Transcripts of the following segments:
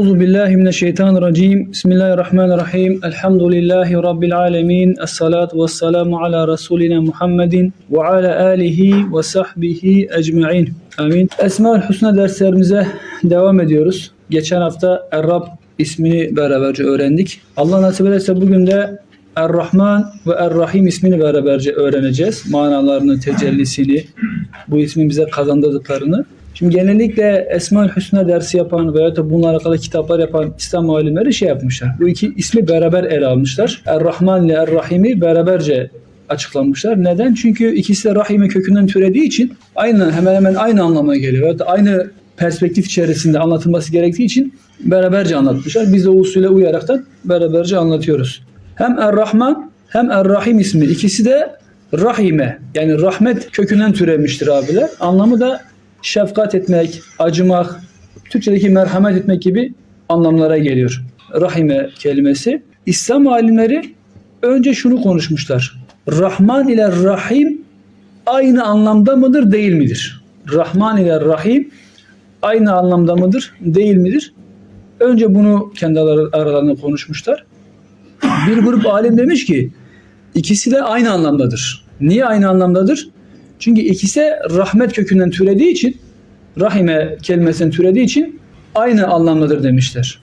Euzu billahi mineşşeytanirracim. Bismillahirrahmanirrahim. Elhamdülillahi rabbil alamin. Essalatu vesselamu ala rasulina Muhammedin ve ala alihi ve sahbihi ecmaîn. Amin. Esmaül Hüsna derslerimize devam ediyoruz. Geçen hafta Er-Rab ismini beraberce öğrendik. Allah nasip ederse bugün de Er-Rahman ve Er-Rahim ismini beraberce öğreneceğiz. Manalarını, tecellisini, bu ismin bize kazandırdıklarını. Şimdi genellikle Esmaül Hüsna dersi yapan veya da bununla alakalı kitaplar yapan İslam alimleri şey yapmışlar. Bu iki ismi beraber ele almışlar. Er-Rahman ile Er-Rahim'i beraberce açıklamışlar. Neden? Çünkü ikisi de rahime kökünden türediği için aynı hemen hemen aynı anlama geliyor. Da aynı perspektif içerisinde anlatılması gerektiği için beraberce anlatmışlar. Biz de o usule uyaraktan beraberce anlatıyoruz. Hem Er-Rahman hem Er-Rahim ismi ikisi de rahime yani rahmet kökünden türemiştir abiler. Anlamı da şefkat etmek, acımak, Türkçedeki merhamet etmek gibi anlamlara geliyor. Rahime kelimesi. İslam alimleri önce şunu konuşmuşlar. Rahman ile Rahim aynı anlamda mıdır, değil midir? Rahman ile Rahim aynı anlamda mıdır, değil midir? Önce bunu kendi aralarında konuşmuşlar. Bir grup alim demiş ki ikisi de aynı anlamdadır. Niye aynı anlamdadır? Çünkü ikisi rahmet kökünden türediği için rahime kelimesinden türediği için aynı anlamdadır demişler.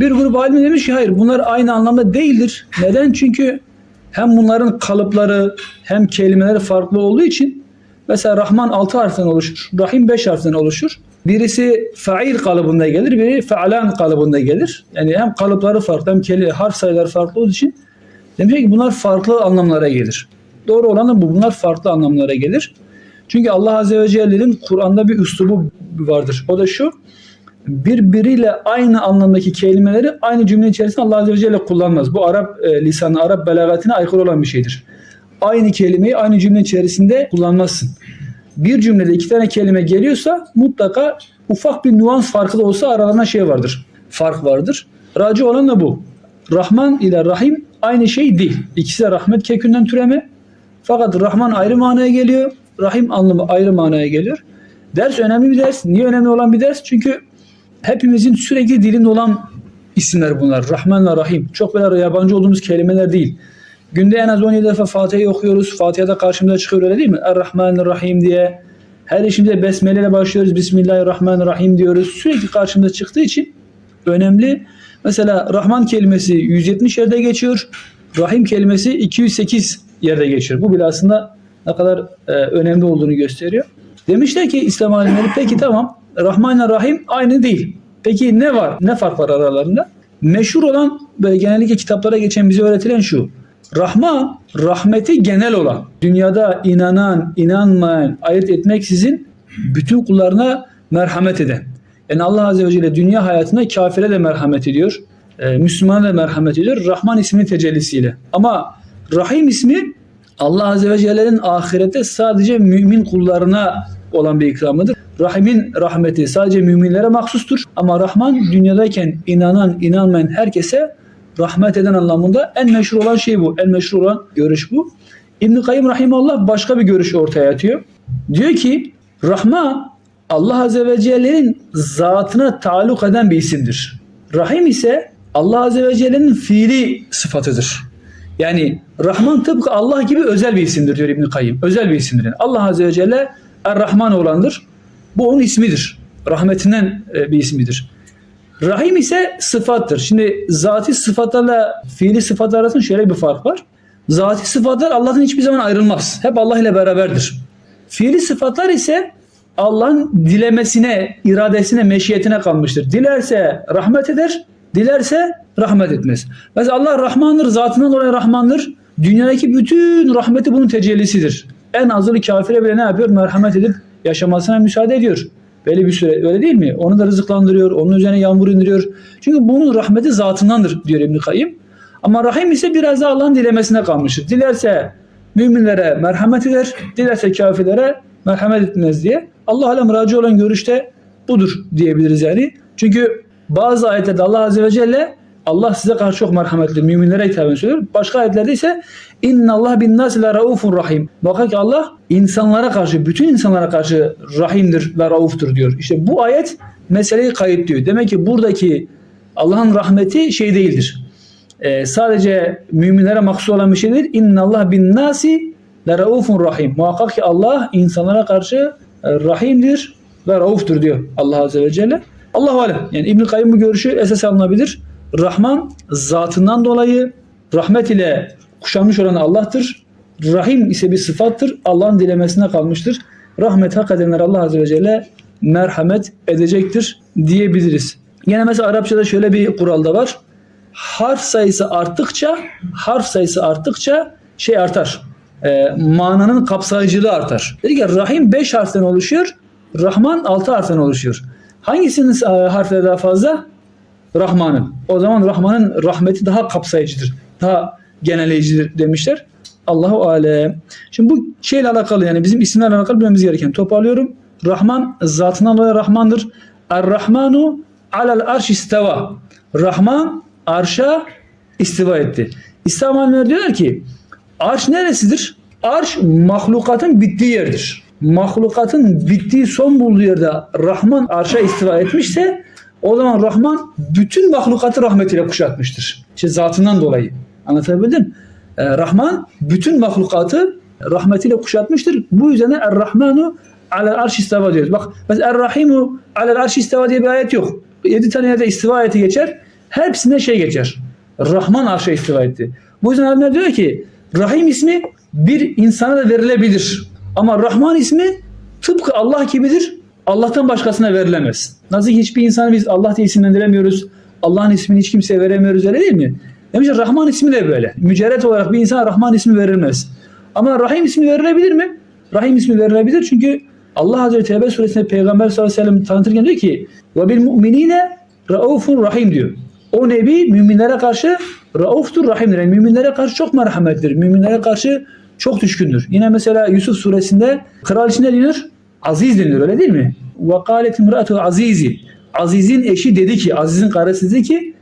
Bir grup alim demiş ki hayır bunlar aynı anlamda değildir. Neden? Çünkü hem bunların kalıpları hem kelimeleri farklı olduğu için mesela Rahman 6 harften oluşur. Rahim 5 harften oluşur. Birisi fail kalıbında gelir, biri fealan kalıbında gelir. Yani hem kalıpları farklı hem kelime, harf sayıları farklı olduğu için demek ki bunlar farklı anlamlara gelir. Doğru olan da bu. Bunlar farklı anlamlara gelir. Çünkü Allah Azze ve Celle'nin Kur'an'da bir üslubu vardır. O da şu. Birbiriyle aynı anlamdaki kelimeleri aynı cümle içerisinde Allah Azze ve Celle kullanmaz. Bu Arap e, lisanı, Arap belagatine aykırı olan bir şeydir. Aynı kelimeyi aynı cümle içerisinde kullanmazsın. Bir cümlede iki tane kelime geliyorsa mutlaka ufak bir nüans farkı da olsa aralarında şey vardır. Fark vardır. Raci olan da bu. Rahman ile Rahim aynı şey değil. İkisi de rahmet kökünden türeme. Fakat Rahman ayrı manaya geliyor. Rahim anlamı ayrı manaya geliyor. Ders önemli bir ders. Niye önemli olan bir ders? Çünkü hepimizin sürekli dilinde olan isimler bunlar. Rahman ve Rahim. Çok böyle yabancı olduğumuz kelimeler değil. Günde en az 17 defa Fatiha'yı okuyoruz. Fatiha'da karşımıza çıkıyor öyle değil mi? Er-Rahman Rahim diye. Her işimizde Besmele ile başlıyoruz. Bismillahirrahmanirrahim diyoruz. Sürekli karşımıza çıktığı için önemli. Mesela Rahman kelimesi 170 yerde geçiyor. Rahim kelimesi 208 yerde geçiyor. Bu bile aslında ne kadar e, önemli olduğunu gösteriyor. Demişler ki İslam alimleri peki tamam Rahman Rahim aynı değil. Peki ne var? Ne fark var aralarında? Meşhur olan böyle genellikle kitaplara geçen bize öğretilen şu. Rahma, rahmeti genel olan, dünyada inanan, inanmayan, ayırt etmeksizin bütün kullarına merhamet eden. Yani Allah Azze ve Celle dünya hayatında kafire de merhamet ediyor, e, Müslümana da merhamet ediyor. Rahman isminin tecellisiyle. Ama Rahim ismi Allah Azze ve Celle'nin ahirette sadece mümin kullarına olan bir ikramıdır. Rahimin rahmeti sadece müminlere mahsustur. Ama Rahman dünyadayken inanan, inanmayan herkese rahmet eden anlamında en meşhur olan şey bu. En meşhur olan görüş bu. İbn-i Kayyum Rahimallah başka bir görüş ortaya atıyor. Diyor ki Rahman Allah Azze ve Celle'nin zatına taluk eden bir isimdir. Rahim ise Allah Azze ve Celle'nin fiili sıfatıdır. Yani Rahman tıpkı Allah gibi özel bir isimdir diyor İbn Kayyim. Özel bir isimdir. Yani Allah Azze ve Celle Er-Rahman olandır. Bu onun ismidir. Rahmetinden e, bir ismidir. Rahim ise sıfattır. Şimdi zati sıfatlarla fiili sıfatlar arasında şöyle bir fark var. Zati sıfatlar Allah'ın hiçbir zaman ayrılmaz. Hep Allah ile beraberdir. Fiili sıfatlar ise Allah'ın dilemesine, iradesine, meşiyetine kalmıştır. Dilerse rahmet eder, dilerse rahmet etmez. Mesela Allah Rahmandır, zatından dolayı Rahmandır. Dünyadaki bütün rahmeti bunun tecellisidir. En azılı kafire bile ne yapıyor? Merhamet edip yaşamasına müsaade ediyor. Belli bir süre öyle değil mi? Onu da rızıklandırıyor, onun üzerine yağmur indiriyor. Çünkü bunun rahmeti zatındandır diyor İbn-i Kayyım. Ama rahim ise biraz da Allah'ın dilemesine kalmıştır. Dilerse müminlere merhamet eder, dilerse kafirlere merhamet etmez diye. Allah alem olan görüşte budur diyebiliriz yani. Çünkü bazı ayetlerde Allah Azze ve Celle Allah size karşı çok merhametli, müminlere hitaben söylüyor. Başka ayetlerde ise inna Allah bin nas la raufur rahim. Bakın ki Allah insanlara karşı, bütün insanlara karşı rahimdir ve rauftur diyor. İşte bu ayet meseleyi kayıtlıyor. Demek ki buradaki Allah'ın rahmeti şey değildir. Ee, sadece müminlere mahsus olan bir şey. İnna Allah bin nasi la raufun rahim. Muhakkak ki Allah insanlara karşı e, rahimdir ve rauftur diyor Allah Azze ve Celle. Allahu alem. Yani İbn Kayyım bu görüşü esas alınabilir. Rahman zatından dolayı rahmet ile kuşanmış olan Allah'tır. Rahim ise bir sıfattır. Allah'ın dilemesine kalmıştır. Rahmet hak edenler Allah Azze ve Celle merhamet edecektir diyebiliriz. Yine mesela Arapçada şöyle bir kural da var. Harf sayısı arttıkça harf sayısı arttıkça şey artar. Ee, mananın kapsayıcılığı artar. Dedi ki Rahim 5 harften oluşuyor. Rahman 6 harften oluşuyor. Hangisinin e, harfleri daha fazla? Rahman'ın. O zaman Rahman'ın rahmeti daha kapsayıcıdır. Daha genelleyicidir demişler. Allahu alem. Şimdi bu şeyle alakalı yani bizim isimlerle alakalı bilmemiz gereken. Toparlıyorum. Rahman zatından dolayı Rahmandır. Er-Rahmanu alel arş isteva. Rahman arşa istiva etti. İslam alimleri diyorlar ki arş neresidir? Arş mahlukatın bittiği yerdir. Mahlukatın bittiği son bulduğu yerde Rahman arşa istiva etmişse o zaman Rahman bütün mahlukatı rahmetiyle kuşatmıştır. İşte zatından dolayı. Anlatabildim? Ee, Rahman bütün mahlukatı rahmetiyle kuşatmıştır. Bu yüzden de Er-Rahmanu alel arş istava diyoruz. Bak mesela Er-Rahimu alel arş istava diye bir ayet yok. 7 tane yerde istiva ayeti geçer. Hepsinde şey geçer. Rahman arşa istiva etti. Bu yüzden alimler diyor ki Rahim ismi bir insana da verilebilir. Ama Rahman ismi tıpkı Allah gibidir. Allah'tan başkasına verilemez. Nasıl ki hiçbir insanı biz Allah diye isimlendiremiyoruz. Allah'ın ismini hiç kimseye veremiyoruz öyle değil mi? Demişler Rahman ismi de böyle. Mücerret olarak bir insana Rahman ismi verilmez. Ama Rahim ismi verilebilir mi? Rahim ismi verilebilir çünkü Allah ve Tevbe suresinde Peygamber sallallahu aleyhi ve sellem tanıtırken diyor ki ve bil mu'minine raufun rahim diyor. O nebi müminlere karşı rauftur rahimdir. Yani müminlere karşı çok merhametlidir. Müminlere karşı çok düşkündür. Yine mesela Yusuf suresinde kral için ne denir? Aziz denilir öyle değil mi? Kâlet imratu azizi. Aziz'in eşi dedi ki, Aziz'in karısı dedi ki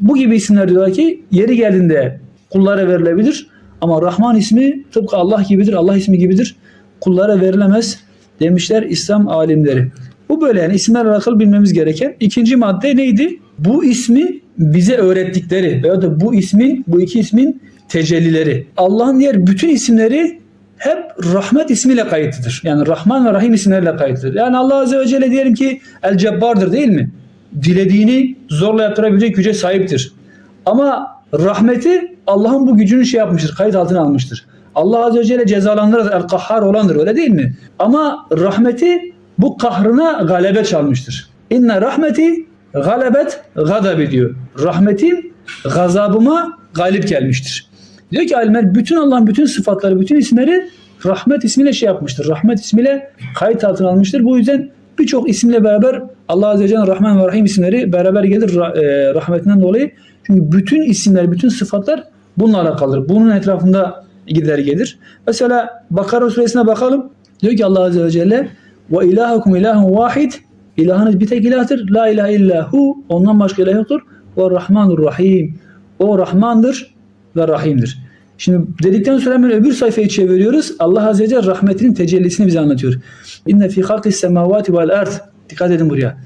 bu gibi isimler diyorlar ki yeri geldiğinde kullara verilebilir. Ama Rahman ismi tıpkı Allah gibidir, Allah ismi gibidir. Kullara verilemez demişler İslam alimleri. Bu böyle yani isimlerle alakalı bilmemiz gereken. İkinci madde neydi? Bu ismi bize öğrettikleri veya da bu ismin, bu iki ismin tecellileri. Allah'ın diğer bütün isimleri hep rahmet ismiyle kayıtlıdır. Yani Rahman ve Rahim isimleriyle kayıtlıdır. Yani Allah Azze ve Celle diyelim ki El Cebbar'dır değil mi? Dilediğini zorla yaptırabilecek güce sahiptir. Ama rahmeti Allah'ın bu gücünü şey yapmıştır, kayıt altına almıştır. Allah Azze ve Celle cezalandırır, el kahhar olandır öyle değil mi? Ama rahmeti bu kahrına galebe çalmıştır. İnne rahmeti galebet gadabi diyor. Rahmetim gazabıma galip gelmiştir. Diyor ki alimler bütün Allah'ın bütün sıfatları, bütün isimleri rahmet ismiyle şey yapmıştır. Rahmet ismiyle kayıt altına almıştır. Bu yüzden birçok isimle beraber Allah Azze ve Celle'nin Rahman ve Rahim isimleri beraber gelir e, rahmetinden dolayı. Çünkü bütün isimler, bütün sıfatlar bununla alakalıdır. Bunun etrafında gider gelir. Mesela Bakara suresine bakalım. Diyor ki Allah Azze ve Celle ve ilahukum ilahun vahid İlahınız bir tek ilahtır. La ilahe illahu. Ondan başka ilah yoktur. Ve Rahmanur Rahim. O Rahmandır ve Rahim'dir. Şimdi dedikten sonra hemen öbür sayfayı çeviriyoruz. Allah Azze ve Celle rahmetinin tecellisini bize anlatıyor. İnne fi halqis semavati vel ard. Dikkat edin buraya.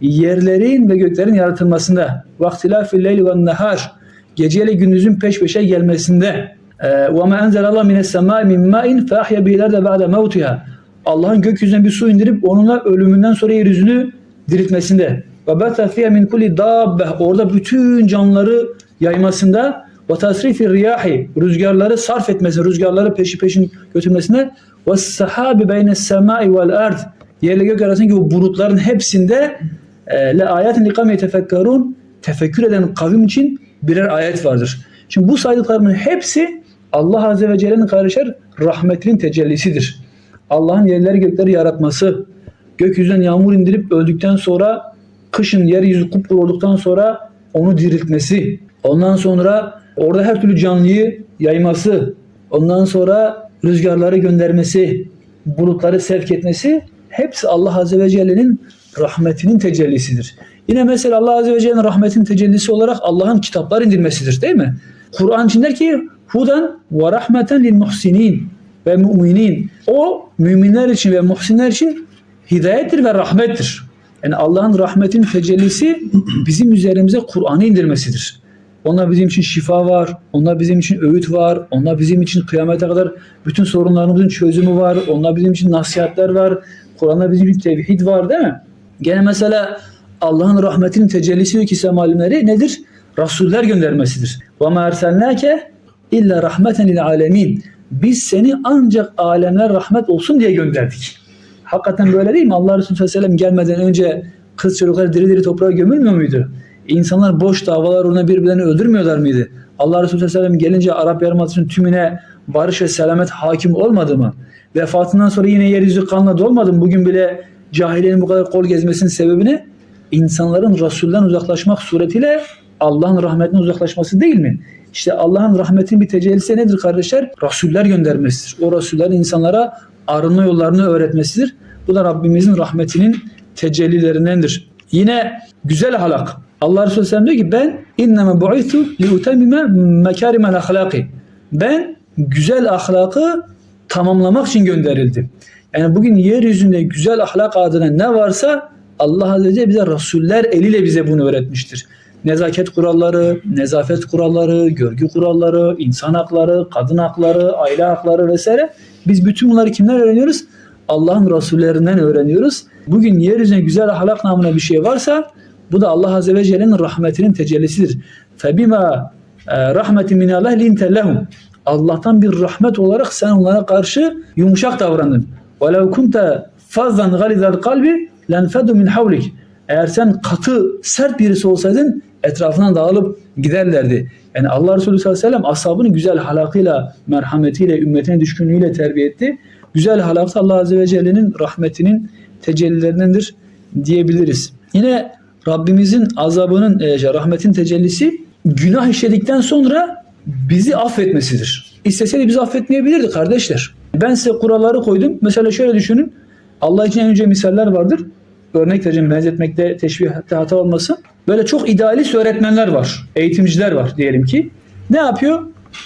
Yerlerin ve göklerin yaratılmasında vaktilafil leyli ve nehar gece ile gündüzün peş peşe gelmesinde ve ma enzelallah mines semai min ma'in fe ahya bihi de ba'de mevtiha Allah'ın gökyüzüne bir su indirip onunla ölümünden sonra yeryüzünü diriltmesinde ve fiha min kulli dabbe orada bütün canlıları yaymasında ve tasrifi riyahi rüzgarları sarf etmesi, rüzgarları peşi peşin götürmesine ve sahabi beyne semai vel ard yerle gök arasındaki o bulutların hepsinde e, le ayetin likam yetefekkarun tefekkür eden kavim için birer ayet vardır. Şimdi bu saydıklarımın hepsi Allah Azze ve Celle'nin kardeşler rahmetinin tecellisidir. Allah'ın yerleri gökleri yaratması, gökyüzünden yağmur indirip öldükten sonra kışın yeryüzü kupkuru olduktan sonra onu diriltmesi, ondan sonra orada her türlü canlıyı yayması, ondan sonra rüzgarları göndermesi, bulutları sevk etmesi hepsi Allah Azze ve Celle'nin rahmetinin tecellisidir. Yine mesela Allah Azze ve Celle'nin rahmetinin tecellisi olarak Allah'ın kitaplar indirmesidir değil mi? Kur'an için der ki Huden ve rahmeten lil muhsinin ve müminin. O müminler için ve muhsinler için hidayettir ve rahmettir. Yani Allah'ın rahmetin tecellisi bizim üzerimize Kur'an'ı indirmesidir. Onlar bizim için şifa var. Onlar bizim için öğüt var. Onlar bizim için kıyamete kadar bütün sorunlarımızın çözümü var. Onlar bizim için nasihatler var. Kur'an'da bizim için tevhid var değil mi? Gene mesela Allah'ın rahmetinin tecellisi ki semalimleri nedir? Rasuller göndermesidir. Ve ma erselnake illa rahmeten lil alemin. Biz seni ancak alemler rahmet olsun diye gönderdik. Hakikaten böyle değil mi? Allah Resulü sallallahu aleyhi ve sellem gelmeden önce kız çocuklar diri diri toprağa gömülmüyor muydu? İnsanlar boş davalar uğruna birbirlerini öldürmüyorlar mıydı? Allah Resulü sallallahu aleyhi ve sellem gelince Arap Yarımadası'nın tümüne barış ve selamet hakim olmadı mı? Vefatından sonra yine yeryüzü kanla dolmadı mı? Bugün bile cahiliyenin bu kadar kol gezmesinin sebebi ne? İnsanların Resul'den uzaklaşmak suretiyle Allah'ın rahmetinden uzaklaşması değil mi? İşte Allah'ın rahmetinin bir tecellisi nedir kardeşler? Rasuller göndermesidir. O Rasuller insanlara arınma yollarını öğretmesidir. Bu da Rabbimizin rahmetinin tecellilerindendir. Yine güzel ahlak. Allah Resulü Sellem diyor ki ben inneme bu'itu li utemmime mekarimel ahlaki. Ben güzel ahlakı tamamlamak için gönderildim. Yani bugün yeryüzünde güzel ahlak adına ne varsa Allah Azze ve Celle bize Rasuller eliyle bize bunu öğretmiştir. Nezaket kuralları, nezafet kuralları, görgü kuralları, insan hakları, kadın hakları, aile hakları vesaire. Biz bütün bunları kimden öğreniyoruz? Allah'ın Rasullerinden öğreniyoruz. Bugün yeryüzünde güzel ahlak namına bir şey varsa bu da Allah Azze ve Celle'nin rahmetinin tecellisidir. فَبِمَا rahmeti minallah linte lehum. Allah'tan bir rahmet olarak sen onlara karşı yumuşak davrandın. وَلَوْ كُنْتَ فَضًّا غَلِذَ الْقَلْبِ لَنْفَدُ مِنْ حَوْلِكِ Eğer sen katı, sert birisi olsaydın etrafından dağılıp giderlerdi. Yani Allah Resulü sallallahu aleyhi ve sellem ashabını güzel halakıyla, merhametiyle, ümmetine düşkünlüğüyle terbiye etti. Güzel halak Allah Azze ve Celle'nin rahmetinin tecellilerindendir diyebiliriz. Yine Rabbimizin azabının, e, rahmetin tecellisi günah işledikten sonra bizi affetmesidir. İsteseydi bizi affetmeyebilirdi kardeşler. Ben size kuralları koydum. Mesela şöyle düşünün. Allah için en önce misaller vardır. Örnek vereceğim benzetmekte teşbihte hata olmasın. Böyle çok idealist öğretmenler var. Eğitimciler var diyelim ki. Ne yapıyor?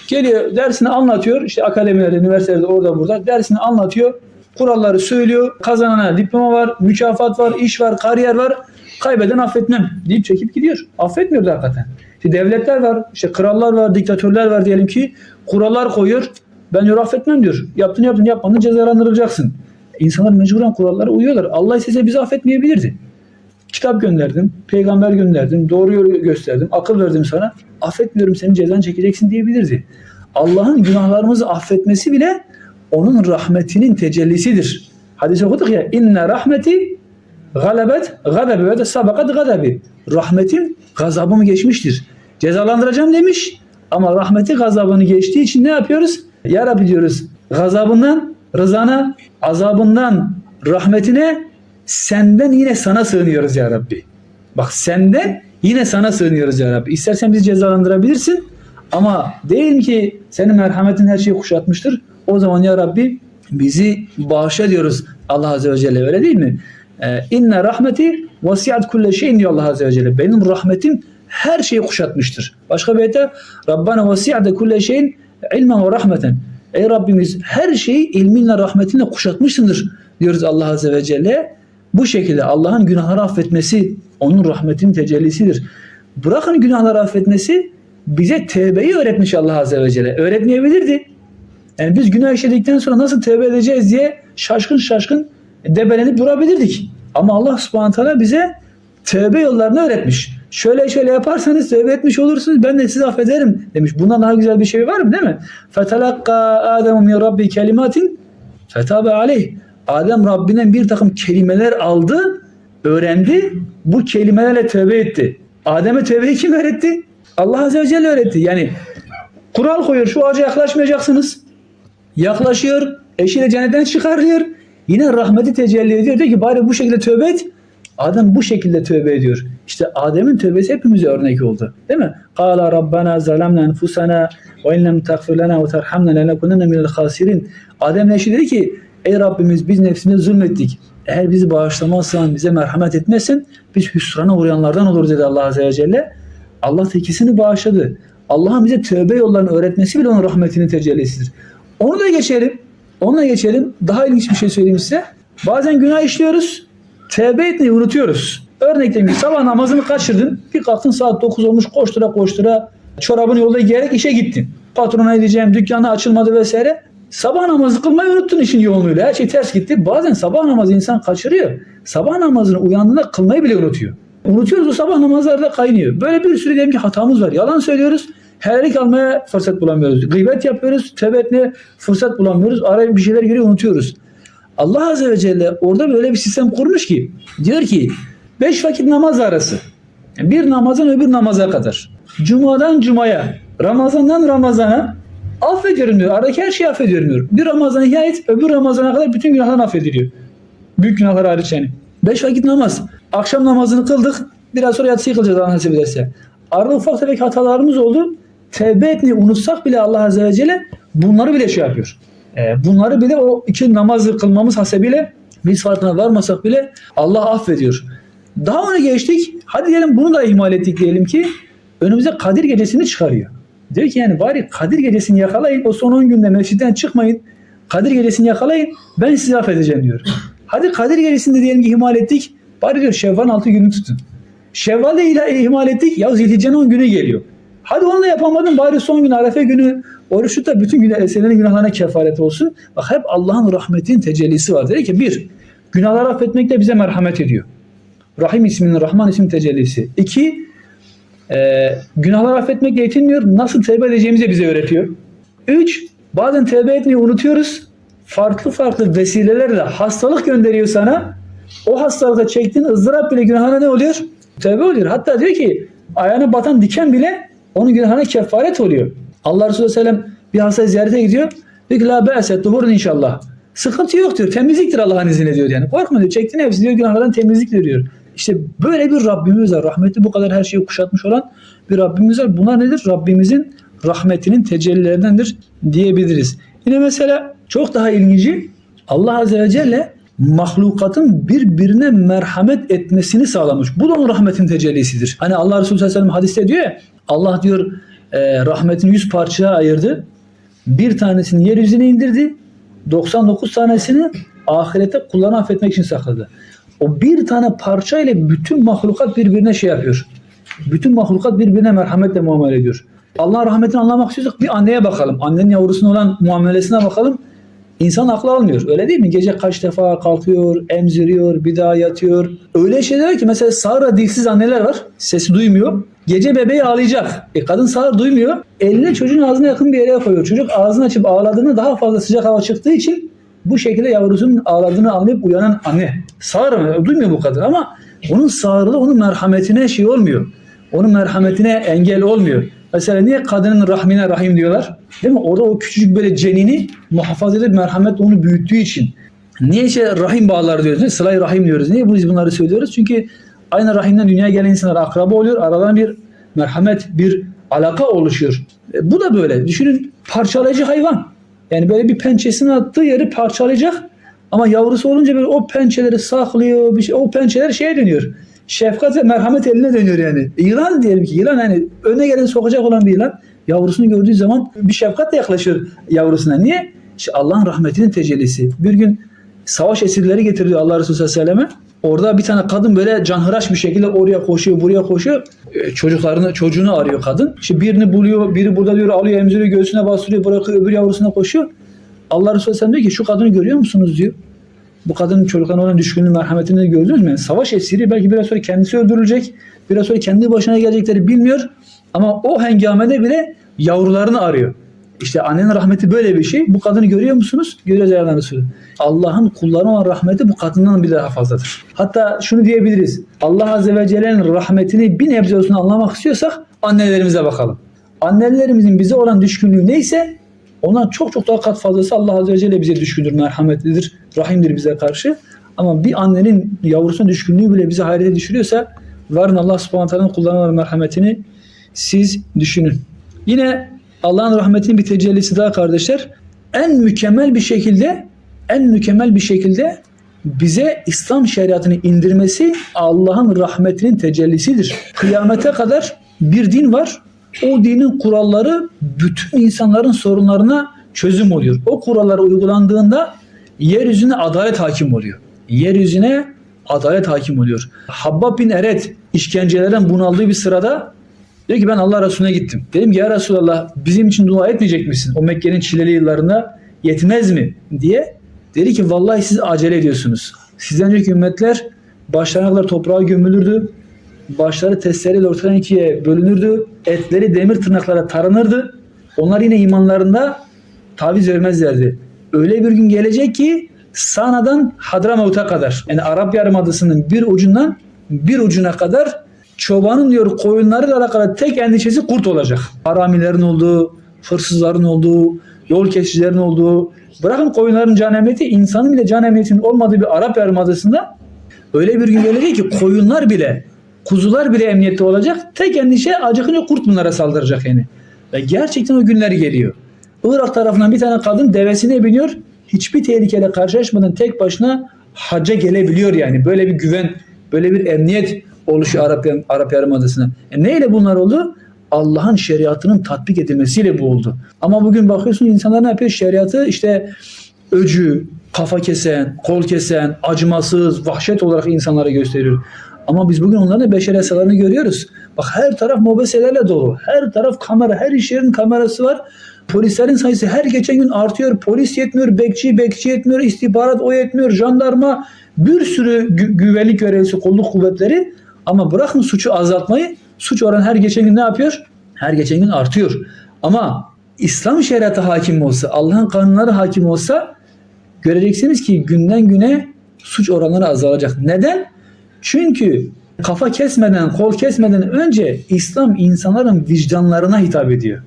Geliyor dersini anlatıyor. İşte akademilerde, üniversitelerde orada burada dersini anlatıyor. Kuralları söylüyor. Kazanana diploma var, mükafat var, iş var, kariyer var. Kaybeden affetmem deyip çekip gidiyor. Affetmiyor hakikaten. İşte devletler var, işte krallar var, diktatörler var diyelim ki. Kurallar koyuyor. Ben diyor affetmem diyor. Yaptın yaptın yapmadın cezalandırılacaksın. İnsanlar mecburen kurallara uyuyorlar. Allah istese bizi affetmeyebilirdi. Kitap gönderdim, peygamber gönderdim, doğru yolu gösterdim, akıl verdim sana. Affetmiyorum senin cezan çekeceksin diyebilirdi. Allah'ın günahlarımızı affetmesi bile onun rahmetinin tecellisidir. Hadis okuduk ya inne rahmeti galebet gadabi ve de sabakat gadabi. Rahmetim gazabımı geçmiştir. Cezalandıracağım demiş ama rahmeti gazabını geçtiği için ne yapıyoruz? Ya Rabbi diyoruz gazabından rızana, azabından rahmetine senden yine sana sığınıyoruz ya Rabbi. Bak senden yine sana sığınıyoruz ya Rabbi. İstersen bizi cezalandırabilirsin ama değil ki senin merhametin her şeyi kuşatmıştır. O zaman ya Rabbi bizi bağışla diyoruz Allah Azze ve Celle öyle değil mi? Ee, İnne rahmeti vasiyat kulle şeyin diyor Allah Azze ve Celle. Benim rahmetim her şeyi kuşatmıştır. Başka bir ayette Rabbana vasiyate kulle şeyin ilmen ve rahmeten. Ey Rabbimiz her şeyi ilminle rahmetinle kuşatmışsındır diyoruz Allah Azze ve Celle. Bu şekilde Allah'ın günahları affetmesi onun rahmetinin tecellisidir. Bırakın günahları affetmesi bize tevbeyi öğretmiş Allah Azze ve Celle. Öğretmeyebilirdi. Yani biz günah işledikten sonra nasıl tevbe edeceğiz diye şaşkın şaşkın debelenip durabilirdik. Ama Allah subhanahu bize tövbe yollarını öğretmiş. Şöyle şöyle yaparsanız tövbe etmiş olursunuz ben de sizi affederim demiş. Bundan daha güzel bir şey var mı değil mi? Fetelakka Adem min Rabbi kelimatin fetabe aleyh. Adem Rabbinden bir takım kelimeler aldı, öğrendi. Bu kelimelerle tövbe etti. Adem'e tövbeyi kim öğretti? Allah Azze ve Celle öğretti. Yani kural koyuyor şu ağaca yaklaşmayacaksınız. Yaklaşıyor, eşiyle cennetten çıkarıyor. Yine rahmeti tecelli ediyor. Diyor ki bari bu şekilde tövbe et. Adem bu şekilde tövbe ediyor. İşte Adem'in tövbesi hepimize örnek oldu. Değil mi? Kala Rabbana zalamna enfusana ve in lem tagfir lana ve terhamna lenekunanna minel khasirin. Adem eşi dedi ki ey Rabbimiz biz nefsimize zulmettik. Eğer bizi bağışlamazsan, bize merhamet etmezsen biz hüsrana uğrayanlardan oluruz dedi Allah Azze ve Celle. Allah tekisini bağışladı. Allah'ın bize tövbe yollarını öğretmesi bile onun rahmetinin tecellisidir. Onu da geçelim. Onunla geçelim. Daha ilginç bir şey söyleyeyim size. Bazen günah işliyoruz. tevbe etmeyi unutuyoruz. Örnek ki sabah namazını kaçırdın. Bir kalktın saat 9 olmuş koştura koştura çorabını yolda giyerek işe gittin. Patrona edeceğim dükkanı açılmadı vesaire. Sabah namazı kılmayı unuttun işin yoğunluğuyla. Her şey ters gitti. Bazen sabah namazı insan kaçırıyor. Sabah namazını uyandığında kılmayı bile unutuyor. Unutuyoruz o sabah namazlarda kaynıyor. Böyle bir sürü diyelim ki hatamız var. Yalan söylüyoruz. Helallik almaya fırsat bulamıyoruz. Gıybet yapıyoruz. Tevbe etmeye fırsat bulamıyoruz. Araya bir şeyler giriyor unutuyoruz. Allah Azze ve Celle orada böyle bir sistem kurmuş ki diyor ki beş vakit namaz arası. Bir namazın öbür namaza kadar. Cuma'dan Cuma'ya, Ramazan'dan Ramazan'a affediyorum diyor. Aradaki her şeyi affediyorum diyor. Bir Ramazan'a ihya et, öbür Ramazan'a kadar bütün günahlar affediliyor. Büyük günahlar hariç yani. Beş vakit namaz. Akşam namazını kıldık. Biraz sonra yatsıyı kılacağız Allah nasip ederse. Arada ufak tefek hatalarımız oldu. Tevbe etmeyi unutsak bile Allah Azze ve Celle bunları bile şey yapıyor. Ee, bunları bile o iki namazı kılmamız hasebiyle biz farkına varmasak bile Allah affediyor. Daha onu geçtik. Hadi diyelim bunu da ihmal ettik diyelim ki önümüze Kadir gecesini çıkarıyor. Diyor ki yani bari Kadir gecesini yakalayın. O son 10 günde mescitten çıkmayın. Kadir gecesini yakalayın. Ben sizi affedeceğim diyor. Hadi Kadir gecesinde diyelim ki ihmal ettik. Bari diyor Şevval'ın 6 günü tutun. Şevval'de ihmal ettik. Ya Zilhicce'nin 10 günü geliyor. Hadi onu da yapamadın bari son gün Arefe günü oruç tut da bütün günah, senenin günahlarına kefaret olsun. Bak hep Allah'ın rahmetinin tecellisi var. Dedi ki bir, günahları affetmekle bize merhamet ediyor. Rahim isminin Rahman isminin tecellisi. İki, e, günahları affetmekle yetinmiyor. Nasıl tevbe edeceğimizi de bize öğretiyor. Üç, bazen tevbe etmeyi unutuyoruz. Farklı farklı vesilelerle hastalık gönderiyor sana. O hastalıkta çektiğin ızdırap bile günahına ne oluyor? Tevbe oluyor. Hatta diyor ki ayağına batan diken bile onun günahına kefaret oluyor. Allah Resulü Sellem bir hastayı ziyarete gidiyor. Diyor ki la be'set duhurun inşallah. Sıkıntı yok diyor. Temizliktir Allah'ın izniyle diyor yani. Korkma diyor. Çektiğin hepsi diyor günahlardan temizliktir diyor. İşte böyle bir Rabbimiz var. Rahmetli bu kadar her şeyi kuşatmış olan bir Rabbimiz var. Bunlar nedir? Rabbimizin rahmetinin tecellilerindendir diyebiliriz. Yine mesela çok daha ilginci Allah Azze ve Celle mahlukatın birbirine merhamet etmesini sağlamış. Bu da onun rahmetin tecellisidir. Hani Allah Resulü sallallahu aleyhi ve sellem hadiste diyor ya Allah diyor e, rahmetini yüz parçaya ayırdı. Bir tanesini yeryüzüne indirdi. 99 tanesini ahirete kullarını affetmek için sakladı. O bir tane parça ile bütün mahlukat birbirine şey yapıyor. Bütün mahlukat birbirine merhametle muamele ediyor. Allah'ın rahmetini anlamak istiyorsak bir anneye bakalım. Annenin yavrusuna olan muamelesine bakalım. İnsan aklı almıyor. Öyle değil mi? Gece kaç defa kalkıyor, emziriyor, bir daha yatıyor. Öyle şeyler ki mesela sağır dilsiz anneler var. Sesi duymuyor. Gece bebeği ağlayacak. E kadın sağır duymuyor. Elini çocuğun ağzına yakın bir yere koyuyor. Çocuk ağzını açıp ağladığında daha fazla sıcak hava çıktığı için bu şekilde yavrusunun ağladığını anlayıp uyanan anne. Sağır mı? Duymuyor bu kadın ama onun sağırlığı onun merhametine şey olmuyor. Onun merhametine engel olmuyor. Mesela niye kadının rahmine rahim diyorlar? Değil mi? Orada o küçücük böyle cenini muhafaza edip merhamet onu büyüttüğü için. Niye işte rahim bağlar diyoruz? Sıla-i rahim diyoruz. Niye biz bunları söylüyoruz? Çünkü aynı rahimden dünyaya gelen insanlar akraba oluyor. Aradan bir merhamet, bir alaka oluşuyor. E, bu da böyle. Düşünün parçalayıcı hayvan. Yani böyle bir pençesini attığı yeri parçalayacak. Ama yavrusu olunca böyle o pençeleri saklıyor. Bir şey, o pençeler şeye dönüyor. Şefkat ve merhamet eline dönüyor yani. Yılan diyelim ki yılan hani önüne gelen sokacak olan bir yılan yavrusunu gördüğü zaman bir şefkatle yaklaşıyor yavrusuna. Niye? İşte Allah'ın rahmetinin tecellisi. Bir gün savaş esirleri getiriyor Allah Resulü sallallahu aleyhi ve selleme. Orada bir tane kadın böyle canhıraş bir şekilde oraya koşuyor, buraya koşuyor. E, Çocuklarını, çocuğunu arıyor kadın. İşte birini buluyor, biri burada diyor alıyor, emziriyor, göğsüne bastırıyor, bırakıyor, öbür yavrusuna koşuyor. Allah Resulü Sellem diyor ki şu kadını görüyor musunuz diyor. Bu kadının çocuklarına olan düşkünlüğü, merhametini gördünüz mü? Yani savaş esiri belki biraz sonra kendisi öldürülecek. Biraz sonra kendi başına gelecekleri bilmiyor. Ama o hengamede bile yavrularını arıyor. İşte annenin rahmeti böyle bir şey. Bu kadını görüyor musunuz? Görüyoruz ayarlarını Resulü. Allah'ın kullarına olan rahmeti bu kadından bile daha fazladır. Hatta şunu diyebiliriz. Allah Azze ve Celle'nin rahmetini bir nebze olsun anlamak istiyorsak annelerimize bakalım. Annelerimizin bize olan düşkünlüğü neyse ondan çok çok daha kat fazlası Allah Azze ve Celle bize düşkündür, merhametlidir, rahimdir bize karşı. Ama bir annenin yavrusuna düşkünlüğü bile bizi hayrete düşürüyorsa varın Allah subhanahu olan merhametini siz düşünün. Yine Allah'ın rahmetinin bir tecellisi daha kardeşler. En mükemmel bir şekilde en mükemmel bir şekilde bize İslam şeriatını indirmesi Allah'ın rahmetinin tecellisidir. Kıyamete kadar bir din var. O dinin kuralları bütün insanların sorunlarına çözüm oluyor. O kurallar uygulandığında yeryüzüne adalet hakim oluyor. Yeryüzüne adalet hakim oluyor. Habbab bin Eret işkencelerden bunaldığı bir sırada diyor ki ben Allah Resulüne gittim. Dedim ki ya Resulallah bizim için dua etmeyecek misin? O Mekke'nin çileli yıllarında yetmez mi? diye. Dedi ki vallahi siz acele ediyorsunuz. Sizden önceki ümmetler başlarına kadar toprağa gömülürdü. Başları testereyle ortadan ikiye bölünürdü. Etleri demir tırnaklara taranırdı. Onlar yine imanlarında taviz vermezlerdi. Öyle bir gün gelecek ki Sana'dan Hadramavut'a kadar yani Arap Yarımadası'nın bir ucundan bir ucuna kadar çobanın diyor koyunlarıyla alakalı tek endişesi kurt olacak. Haramilerin olduğu, hırsızların olduğu, yol kesicilerin olduğu, bırakın koyunların can emniyeti, insanın bile can emniyetinin olmadığı bir Arap Yarımadası'nda öyle bir gün gelecek ki koyunlar bile, kuzular bile emniyette olacak. Tek endişe acıkınca kurt bunlara saldıracak yani. Ve gerçekten o günler geliyor. Irak tarafından bir tane kadın devesine biniyor. Hiçbir tehlikeyle karşılaşmadan tek başına hacca gelebiliyor yani. Böyle bir güven, böyle bir emniyet oluşuyor Arap, Arap Yarımadası'na. E neyle bunlar oldu? Allah'ın şeriatının tatbik edilmesiyle bu oldu. Ama bugün bakıyorsun insanlar ne yapıyor? Şeriatı işte öcü, kafa kesen, kol kesen, acımasız, vahşet olarak insanlara gösteriyor. Ama biz bugün onların beşer yasalarını görüyoruz. Bak her taraf mobeselerle dolu. Her taraf kamera, her iş yerinin kamerası var. Polislerin sayısı her geçen gün artıyor. Polis yetmiyor, bekçi bekçi yetmiyor, istihbarat o yetmiyor, jandarma, bir sürü gü- güvenlik görevlisi, kolluk kuvvetleri. Ama bırakın suçu azaltmayı, suç oranı her geçen gün ne yapıyor? Her geçen gün artıyor. Ama İslam şeriatı hakim olsa, Allah'ın kanunları hakim olsa göreceksiniz ki günden güne suç oranları azalacak. Neden? Çünkü kafa kesmeden, kol kesmeden önce İslam insanların vicdanlarına hitap ediyor.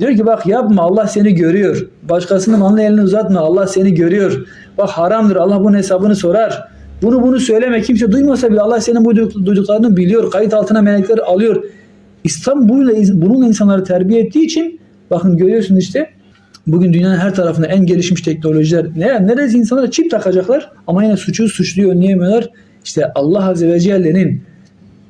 Diyor ki bak yapma Allah seni görüyor. Başkasının malına elini uzatma Allah seni görüyor. Bak haramdır Allah bunun hesabını sorar. Bunu bunu söyleme kimse duymasa bile Allah senin bu duyduk- duyduklarını biliyor. Kayıt altına melekler alıyor. İslam bununla, bununla insanları terbiye ettiği için bakın görüyorsunuz işte Bugün dünyanın her tarafında en gelişmiş teknolojiler. Ne, neresi insanlara çip takacaklar ama yine suçu suçluyu önleyemiyorlar. İşte Allah Azze ve Celle'nin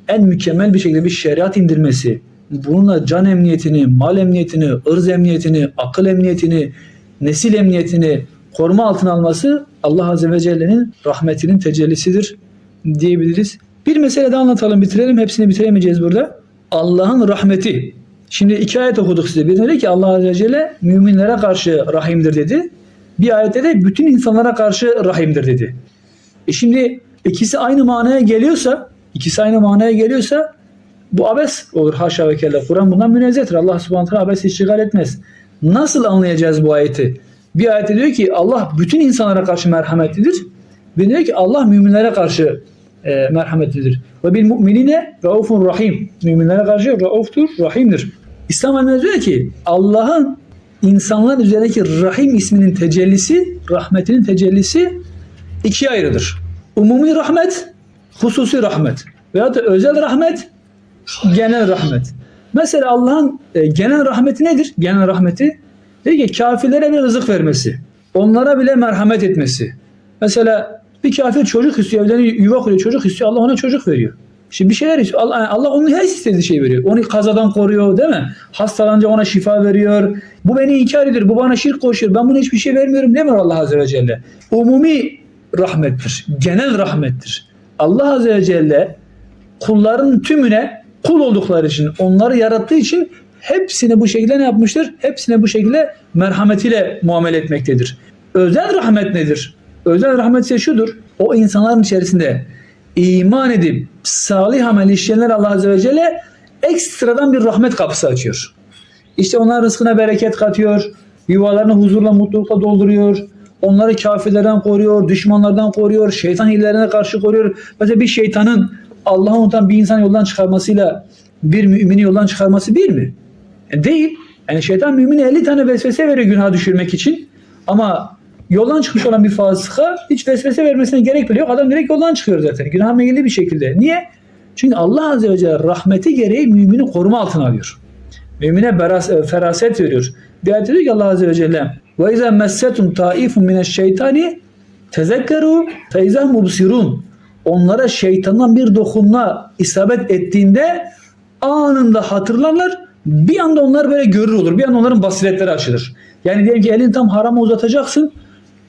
en mükemmel bir şekilde bir şeriat indirmesi, bununla can emniyetini, mal emniyetini, ırz emniyetini, akıl emniyetini, nesil emniyetini koruma altına alması Allah Azze ve Celle'nin rahmetinin tecellisidir diyebiliriz. Bir mesele de anlatalım bitirelim. Hepsini bitiremeyeceğiz burada. Allah'ın rahmeti. Şimdi iki ayet okuduk size. Bir dedi ki Allah Azze ve Celle müminlere karşı rahimdir dedi. Bir ayette de bütün insanlara karşı rahimdir dedi. E şimdi ikisi aynı manaya geliyorsa, ikisi aynı manaya geliyorsa bu abes olur haşa ve kella. Kur'an bundan münezzehtir. Allah subhanahu teala abes iştigal etmez. Nasıl anlayacağız bu ayeti? Bir ayette diyor ki Allah bütün insanlara karşı merhametlidir. Bir diyor ki Allah müminlere karşı e, merhametlidir. Ve bil mu'minine raufun rahim. Müminlere karşı rauftur, rahimdir. İslam alimleri diyor ki Allah'ın insanlar üzerindeki rahim isminin tecellisi, rahmetinin tecellisi ikiye ayrıdır. Umumi rahmet, hususi rahmet. Veyahut da özel rahmet, genel rahmet. Mesela Allah'ın e, genel rahmeti nedir? Genel rahmeti diyor ki kafirlere bir rızık vermesi. Onlara bile merhamet etmesi. Mesela bir kafir çocuk istiyor, evleniyor, yuva kuruyor, çocuk istiyor. Allah ona çocuk veriyor. Şimdi bir şeyler istiyor. Allah, Allah onun her istediği şeyi veriyor. Onu kazadan koruyor değil mi? Hastalanınca ona şifa veriyor. Bu beni inkar ediyor. Bu bana şirk koşuyor. Ben buna hiçbir şey vermiyorum demiyor Allah Azze ve Celle. Umumi rahmettir. Genel rahmettir. Allah Azze ve Celle kulların tümüne kul oldukları için, onları yarattığı için hepsini bu şekilde ne yapmıştır? Hepsine bu şekilde merhametiyle muamele etmektedir. Özel rahmet nedir? Özel rahmet ise şudur. O insanların içerisinde iman edip salih amel işleyenler Allah Azze ve Celle ekstradan bir rahmet kapısı açıyor. İşte onların rızkına bereket katıyor. Yuvalarını huzurla, mutlulukla dolduruyor. Onları kafirlerden koruyor, düşmanlardan koruyor, şeytan hillerine karşı koruyor. Mesela bir şeytanın Allah'ı unutan bir insan yoldan çıkarmasıyla bir mümini yoldan çıkarması bir mi? Değil. Yani şeytan mümine 50 tane vesvese veriyor günah düşürmek için. Ama yoldan çıkmış olan bir fasıka hiç vesvese vermesine gerek bile yok. Adam direkt yoldan çıkıyor zaten. Günah meyilli bir şekilde. Niye? Çünkü Allah Azze ve Celle rahmeti gereği mümini koruma altına alıyor. Mümine beras, e, feraset veriyor. Bir ayet diyor ki Allah Azze ve Celle ve izâ messetum taifun mineşşeytani tezekkeru feizâ mubsirun onlara şeytandan bir dokunma isabet ettiğinde anında hatırlarlar. Bir anda onlar böyle görür olur. Bir anda onların basiretleri açılır. Yani diyelim ki elini tam harama uzatacaksın.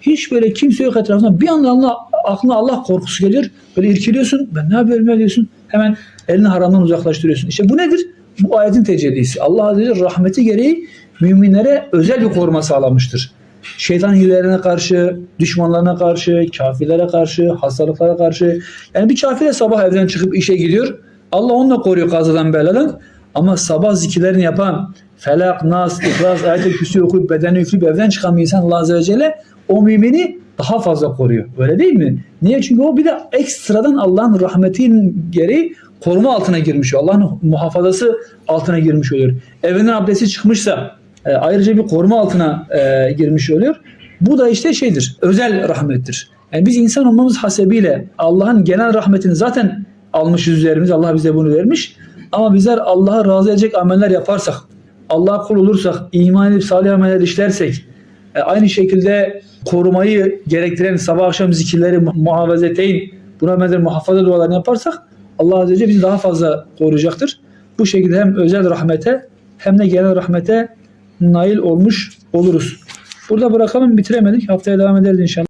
Hiç böyle kimse yok etrafında. Bir anda Allah, aklına Allah korkusu geliyor. Böyle irkiliyorsun. Ben ne yapıyorum ya diyorsun. Hemen elini haramdan uzaklaştırıyorsun. İşte bu nedir? Bu ayetin tecellisi. Allah Azze ve Celle rahmeti gereği müminlere özel bir koruma sağlamıştır. Şeytan hilelerine karşı, düşmanlarına karşı, kafirlere karşı, hastalıklara karşı. Yani bir kafir de sabah evden çıkıp işe gidiyor. Allah onu da koruyor kazadan beladan. Ama sabah zikirlerini yapan, Felak, Nas, İhlas, Ayet-i Kürsü okuyup bedeni üfleyip evden çıkan bir insan Allah Azze ve Celle o mümini daha fazla koruyor. Öyle değil mi? Niye? Çünkü o bir de ekstradan Allah'ın rahmetinin gereği koruma altına girmiş oluyor. Allah'ın muhafazası altına girmiş oluyor. Evinden abdesti çıkmışsa e, ayrıca bir koruma altına e, girmiş oluyor. Bu da işte şeydir, özel rahmettir. Yani biz insan olmamız hasebiyle Allah'ın genel rahmetini zaten almışız üzerimize. Allah bize bunu vermiş. Ama bizler Allah'a razı edecek ameller yaparsak, Allah'a kul olursak, iman edip salih ameller işlersek, e, aynı şekilde korumayı gerektiren sabah akşam zikirleri, mu- muhafazeteyn, buna benzer muhafaza dualarını yaparsak Allah Azze ve Celle bizi daha fazla koruyacaktır. Bu şekilde hem özel rahmete hem de genel rahmete nail olmuş oluruz. Burada bırakalım bitiremedik. Haftaya devam ederiz inşallah.